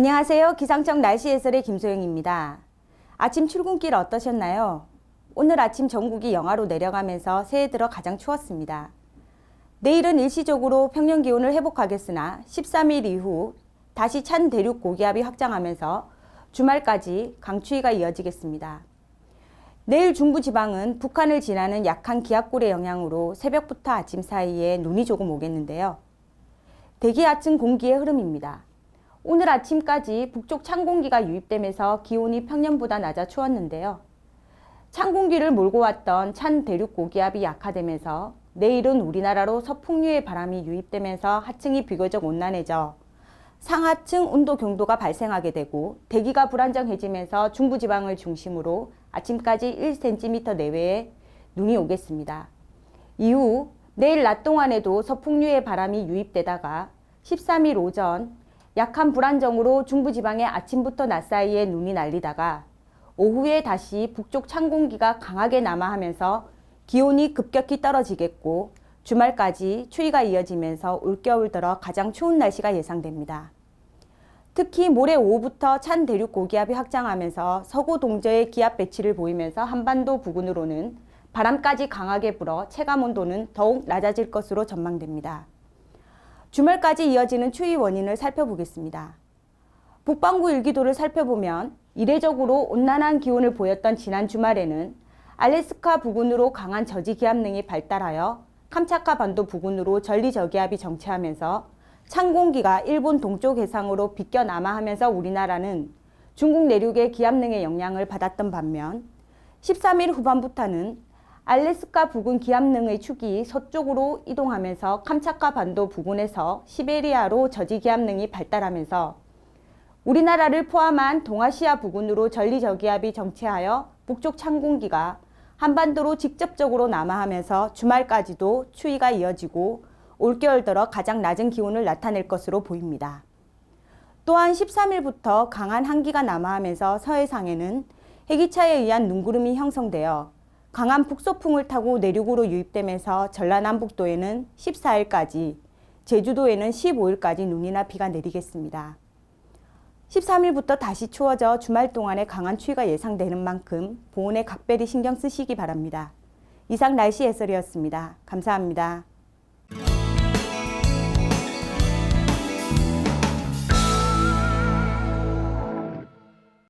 안녕하세요. 기상청 날씨 해설의 김소영입니다. 아침 출근길 어떠셨나요? 오늘 아침 전국이 영하로 내려가면서 새해 들어 가장 추웠습니다. 내일은 일시적으로 평년 기온을 회복하겠으나 13일 이후 다시 찬 대륙 고기압이 확장하면서 주말까지 강추위가 이어지겠습니다. 내일 중부 지방은 북한을 지나는 약한 기압골의 영향으로 새벽부터 아침 사이에 눈이 조금 오겠는데요. 대기하층 공기의 흐름입니다. 오늘 아침까지 북쪽 찬 공기가 유입되면서 기온이 평년보다 낮아 추웠는데요. 찬 공기를 몰고 왔던 찬 대륙 고기압이 약화되면서 내일은 우리나라로 서풍류의 바람이 유입되면서 하층이 비교적 온난해져 상하층 온도 경도가 발생하게 되고 대기가 불안정해지면서 중부지방을 중심으로 아침까지 1cm 내외의 눈이 오겠습니다. 이후 내일 낮 동안에도 서풍류의 바람이 유입되다가 13일 오전 약한 불안정으로 중부지방에 아침부터 낮 사이에 눈이 날리다가 오후에 다시 북쪽 찬 공기가 강하게 남하하면서 기온이 급격히 떨어지겠고 주말까지 추위가 이어지면서 올겨울 들어 가장 추운 날씨가 예상됩니다. 특히 모레 오후부터 찬 대륙 고기압이 확장하면서 서구 동저의 기압 배치를 보이면서 한반도 부근으로는 바람까지 강하게 불어 체감 온도는 더욱 낮아질 것으로 전망됩니다. 주말까지 이어지는 추위 원인을 살펴보겠습니다. 북반구 일기도를 살펴보면 이례적으로 온난한 기온을 보였던 지난 주말에는 알래스카 부근으로 강한 저지 기압능이 발달하여 캄차카 반도 부근으로 전리 저기압이 정체하면서 찬 공기가 일본 동쪽 해상으로 비껴 남하하면서 우리나라는 중국 내륙의 기압능의 영향을 받았던 반면 13일 후반부터는 알래스카 부근 기압능의 축이 서쪽으로 이동하면서 캄차카 반도 부근에서 시베리아로 저지 기압능이 발달하면서 우리나라를 포함한 동아시아 부근으로 전리 저기압이 정체하여 북쪽 찬 공기가 한반도로 직접적으로 남하하면서 주말까지도 추위가 이어지고 올겨울 들어 가장 낮은 기온을 나타낼 것으로 보입니다. 또한 13일부터 강한 한기가 남하하면서 서해상에는 해기차에 의한 눈구름이 형성되어 강한 북서풍을 타고 내륙으로 유입되면서 전라남북도에는 14일까지, 제주도에는 15일까지 눈이나 비가 내리겠습니다. 13일부터 다시 추워져 주말 동안에 강한 추위가 예상되는 만큼 보온에 각별히 신경 쓰시기 바랍니다. 이상 날씨 해설이었습니다. 감사합니다.